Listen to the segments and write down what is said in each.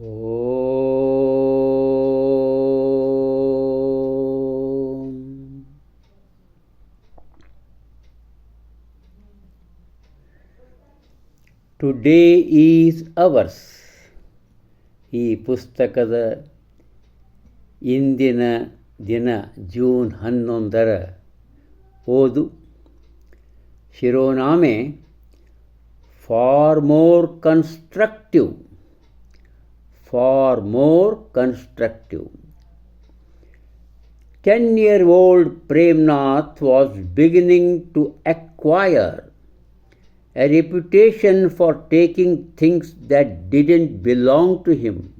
Today is ours ಈ ಪುಸ್ತಕದ ಇಂದಿನ ದಿನ ಜೂನ್ ಹನ್ನೊಂದರ ಓದು. ಶಿರೋನಾಮೆ for more constructive far more constructive. Ten year old Premnath was beginning to acquire a reputation for taking things that didn't belong to him.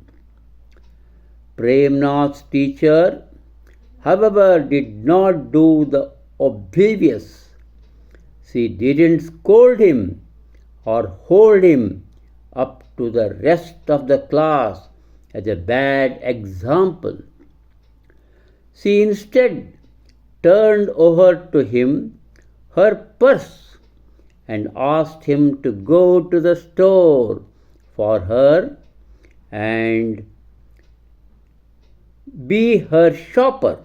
Premnath's teacher, however, did not do the obvious. She didn't scold him or hold him up to the rest of the class as a bad example. She instead turned over to him her purse and asked him to go to the store for her and be her shopper.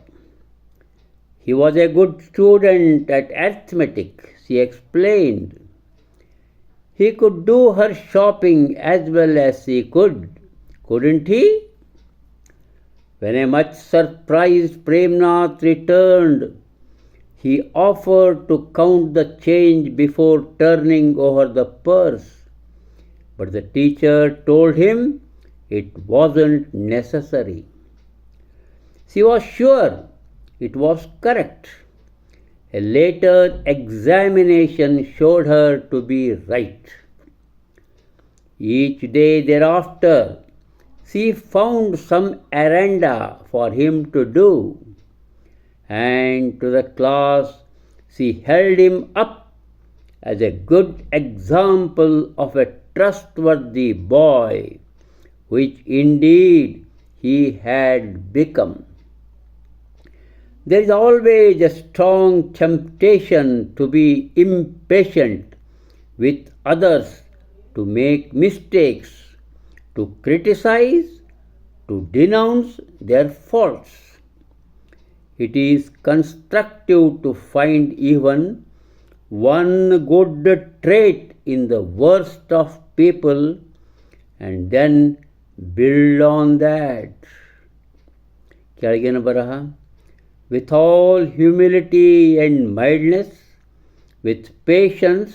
He was a good student at arithmetic, she explained. He could do her shopping as well as she could, couldn't he? When a much surprised Premnath returned, he offered to count the change before turning over the purse. But the teacher told him it wasn't necessary. She was sure it was correct. A later examination showed her to be right. Each day thereafter, she found some erranda for him to do, and to the class she held him up as a good example of a trustworthy boy, which indeed he had become. There is always a strong temptation to be impatient with others, to make mistakes, to criticize, to denounce their faults. It is constructive to find even one good trait in the worst of people and then build on that. ಕೆಳಗಿನ ಬರಹ with all humility and mildness, with patience,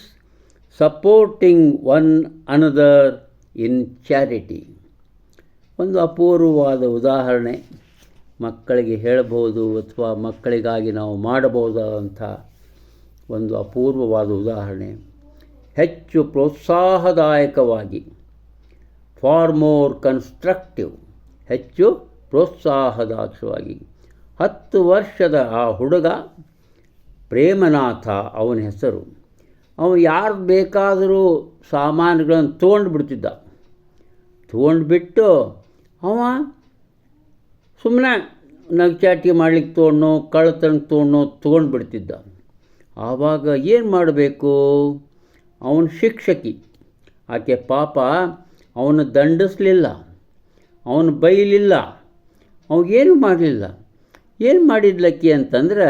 supporting one another in charity ಒಂದು ಅಪೂರ್ವವಾದ ಉದಾಹರಣೆ. ಮಕ್ಕಳಿಗೆ ಹೇಳಬಹುದು ಅಥವಾ ಮಕ್ಕಳಿಗಾಗಿ ನಾವು ಮಾಡಬಹುದಾದಂಥ ಒಂದು ಅಪೂರ್ವವಾದ ಉದಾಹರಣೆ. ಹೆಚ್ಚು ಪ್ರೋತ್ಸಾಹದಾಯಕವಾಗಿ ಫಾರ್ ಮೋರ್ ಕನ್ಸ್ಟ್ರಕ್ಟಿವ್ ಹೆಚ್ಚು ಪ್ರೋತ್ಸಾಹದಾಯಕವಾಗಿ. ಹತ್ತು ವರ್ಷದ ಆ ಹುಡುಗ ಪ್ರೇಮನಾಥ ಅವನ ಹೆಸರು. ಅವನು ಯಾರು ಬೇಕಾದರೂ ಸಾಮಾನುಗಳನ್ನು ತೊಗೊಂಡು ಬಿಡ್ತಿದ್ದ ತೊಗೊಂಡ್ಬಿಟ್ಟು ಅವ ಸುಮ್ಮನೆ ನಗ್ಚಾಟಿ ಮಾಡ್ಲಿಕ್ಕೆ ತೊಗೊಂಡು ಕಳ್ಳತನ ತೊಗೊಂಡು ತೊಗೊಂಡು ಬಿಡ್ತಿದ್ದ ಆವಾಗ ಏನು ಮಾಡಬೇಕು? ಅವನ ಶಿಕ್ಷಕಿ. ಆಕೆ ಪಾಪ ಅವನು ದಂಡಿಸ್ಲಿಲ್ಲ. ಅವನು ಬೈಲಿಲ್ಲ. ಏನು ಮಾಡಲಿಲ್ಲ? ಏನು ಮಾಡಿದ್ಲಕ್ಕಿ ಅಂತಂದ್ರೆ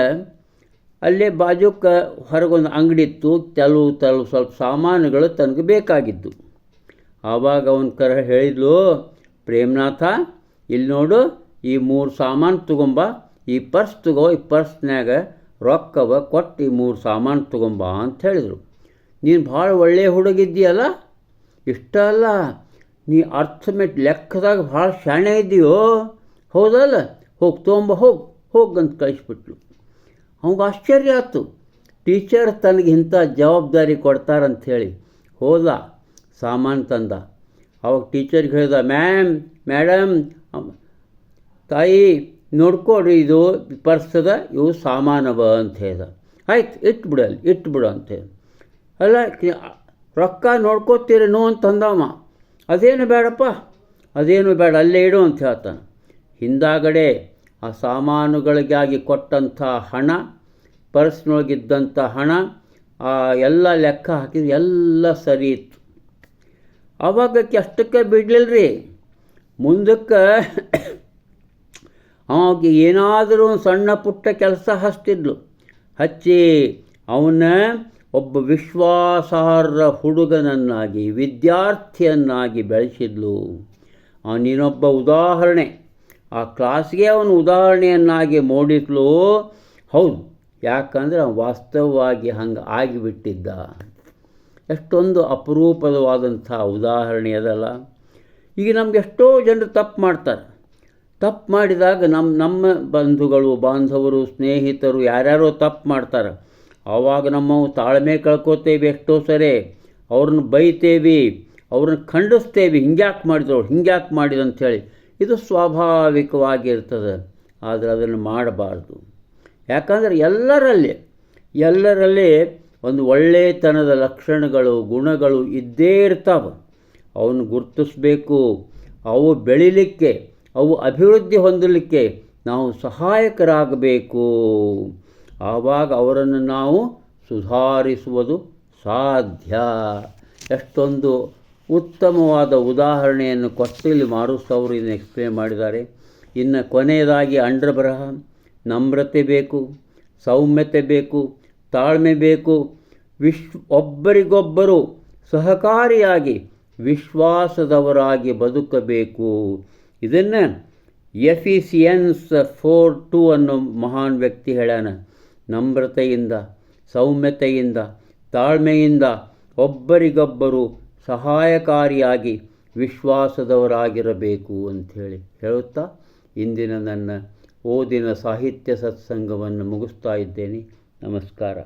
ಅಲ್ಲೇ ಬಾಜುಕ ಹೊರಗೊಂದು ಅಂಗಡಿ ಇತ್ತು ತೆಲು ತೆಲು ಸ್ವಲ್ಪ ಸಾಮಾನುಗಳು ತನಗೆ ಬೇಕಾಗಿದ್ದು. ಆವಾಗ ಅವನ ಕರ ಹೇಳಿದ್ಲು, ಪ್ರೇಮನಾಥ ಇಲ್ಲಿ ನೋಡು, ಈ ಮೂರು ಸಾಮಾನು ತೊಗೊಂಬ, ಈ ಪರ್ಸ್ ತಗೋ, ಈ ಪರ್ಸ್ನಾಗ ರೊಕ್ಕವ ಕೊಟ್ಟು ಈ ಮೂರು ಸಾಮಾನು ತೊಗೊಂಬ ಅಂತ ಹೇಳಿದರು. ನೀನು ಭಾಳ ಒಳ್ಳೆಯ ಹುಡುಗಿದ್ದೀಯಲ್ಲ? ಇಷ್ಟ ಅಲ್ಲ, ನೀ ಅರ್ಥಮೆಟ್ ಲೆಕ್ಕದಾಗ ಭಾಳ ಶಾಣೆ ಇದ್ದೀಯೋ ಹೌದಲ್ಲ, ಹೋಗಿ ತೊಗೊಂಬ, ಹೋಗಿ ಹೋಗಂತ ಕಳಿಸ್ಬಿಟ್ಲು. ಅವಂಗೆ ಆಶ್ಚರ್ಯ ಆಯ್ತು ಟೀಚರ್ ತನಗೆ ಇಂಥ ಜವಾಬ್ದಾರಿ ಕೊಡ್ತಾರಂಥೇಳಿ. ಹೋದ, ಸಾಮಾನು ತಂದ. ಅವಾಗ ಟೀಚರ್ಗೆ ಹೇಳ್ದ, ಮ್ಯಾಮ್, ಮೇಡಮ್ ತಾಯಿ, ನೋಡ್ಕೊಡ್ರಿ, ಇದು ಪರ್ಸದ, ಇವು ಸಾಮಾನವ ಅಂತ ಹೇಳ್ದ. ಆಯ್ತು ಇಟ್ಟು ಅಲ್ಲಿ ಇಟ್ಬಿಡು ಅಂತ ಅಲ್ಲ ರೊಕ್ಕ ನೋಡ್ಕೋತೀರೇನೋ ಅಂತ ಅಂದವ. ಅದೇನು ಬೇಡಪ್ಪ? ಅದೇನು ಬೇಡ, ಅಲ್ಲೇ ಇಡು ಅಂತ ಹೇಳ್ತಾನೆ. ಹಿಂದಾಗಡೆ ಆ ಸಾಮಾನುಗಳಿಗಾಗಿ ಕೊಟ್ಟಂಥ ಹಣ, ಪರ್ಸ್ನೊಳಗಿದ್ದಂಥ ಹಣ, ಆ ಎಲ್ಲ ಲೆಕ್ಕ ಹಾಕಿದ್ರೆ ಎಲ್ಲ ಸರಿ ಇತ್ತು. ಅವಾಗಕ್ಕೆ ಅಷ್ಟಕ್ಕೆ ಬಿಡಲಿಲ್ಲ ರೀ ಮುಂದಕ್ಕೆ ಅವಾಗ ಏನಾದರೂ ಒಂದು ಸಣ್ಣ ಪುಟ್ಟ ಕೆಲಸ ಹಚ್ತಿದ್ಲು. ಹಚ್ಚಿ ಅವನ ಒಬ್ಬ ವಿಶ್ವಾಸಾರ್ಹ ಹುಡುಗನನ್ನಾಗಿ, ವಿದ್ಯಾರ್ಥಿಯನ್ನಾಗಿ ಬೆಳೆಸಿದ್ಲು. ನೀನೊಬ್ಬ ಉದಾಹರಣೆ. ಆ ಕ್ಲಾಸ್ಗೆ ಅವನು ಉದಾಹರಣೆಯನ್ನಾಗಿ ಮೂಡಿಸ್ಲು. ಹೌದು, ಯಾಕಂದರೆ ಅವನು ವಾಸ್ತವವಾಗಿ ಹಂಗೆ ಆಗಿಬಿಟ್ಟಿದ್ದ. ಎಷ್ಟೊಂದು ಅಪರೂಪದವಾದಂಥ ಉದಾಹರಣೆ ಅದಲ್ಲ. ಈಗ ನಮ್ಗೆ ಎಷ್ಟೋ ಜನರು ತಪ್ಪು ಮಾಡ್ತಾರೆ. ತಪ್ಪು ಮಾಡಿದಾಗ ನಮ್ಮ ನಮ್ಮ ಬಂಧುಗಳು, ಬಾಂಧವರು, ಸ್ನೇಹಿತರು ಯಾರ್ಯಾರೋ ತಪ್ಪು ಮಾಡ್ತಾರೆ. ಆವಾಗ ನಮ್ಮ ತಾಳ್ಮೆ ಕಳ್ಕೊತೇವೆ ಎಷ್ಟೋ ಸರಿ. ಅವ್ರನ್ನ ಬೈತೇವಿ, ಅವ್ರನ್ನ ಖಂಡಿಸ್ತೇವೆ, ಹಿಂಗ್ಯಾಕೆ ಮಾಡಿದ್ರು, ಹಿಂಗ್ಯಾಕೆ ಮಾಡಿದಂಥೇಳಿ ಇದು ಸ್ವಾಭಾವಿಕವಾಗಿರ್ತದೆ, ಆದರೆ ಅದನ್ನು ಮಾಡಬಾರ್ದು. ಯಾಕಂದರೆ ಎಲ್ಲರಲ್ಲಿ ಎಲ್ಲರಲ್ಲಿ ಒಂದು ಒಳ್ಳೆಯತನದ ಲಕ್ಷಣಗಳು, ಗುಣಗಳು ಇದ್ದೇ ಇರ್ತಾವೆ. ಅವನ್ನು ಗುರುತಿಸಬೇಕು, ಅವು ಬೆಳಿಲಿಕ್ಕೆ, ಅವು ಅಭಿವೃದ್ಧಿ ಹೊಂದಲಿಕ್ಕೆ ನಾವು ಸಹಾಯಕರಾಗಬೇಕು. ಆವಾಗ ಅವರನ್ನು ನಾವು ಸುಧಾರಿಸುವುದು ಸಾಧ್ಯ. ಎಷ್ಟೊಂದು ಉತ್ತಮವಾದ ಉದಾಹರಣೆಯನ್ನು ಕೊಟ್ಟಿಲ್ಲಿ ಮಾರುಸ್ ಅವರು ಇದನ್ನು ಎಕ್ಸ್ಪ್ಲೇನ್ ಮಾಡಿದ್ದಾರೆ. ಇನ್ನು ಕೊನೆಯದಾಗಿ ಅಂಡ್ರಬರಹ ನಮ್ರತೆ ಬೇಕು, ಸೌಮ್ಯತೆ ಬೇಕು, ತಾಳ್ಮೆ ಬೇಕು. ವಿಶ್ ಒಬ್ಬರಿಗೊಬ್ಬರು ಸಹಕಾರಿಯಾಗಿ ವಿಶ್ವಾಸದವರಾಗಿ ಬದುಕಬೇಕು. ಇದನ್ನು ಎಫಿಸಿಯನ್ಸ್ ಫೋರ್ ಟು ಅನ್ನೋ ಮಹಾನ್ ವ್ಯಕ್ತಿ ಹೇಳ್ಯಾನ. ನಮ್ರತೆಯಿಂದ, ಸೌಮ್ಯತೆಯಿಂದ, ತಾಳ್ಮೆಯಿಂದ ಒಬ್ಬರಿಗೊಬ್ಬರು ಸಹಾಯಕಾರಿಯಾಗಿ ವಿಶ್ವಾಸದವರಾಗಿರಬೇಕು ಅಂಥೇಳಿ ಹೇಳುತ್ತಾ ಇಂದಿನ ನನ್ನ ಓದಿನ ಸಾಹಿತ್ಯ ಸತ್ಸಂಗವನ್ನು ಮುಗಿಸ್ತಾ ಇದ್ದೇನೆ. ನಮಸ್ಕಾರ.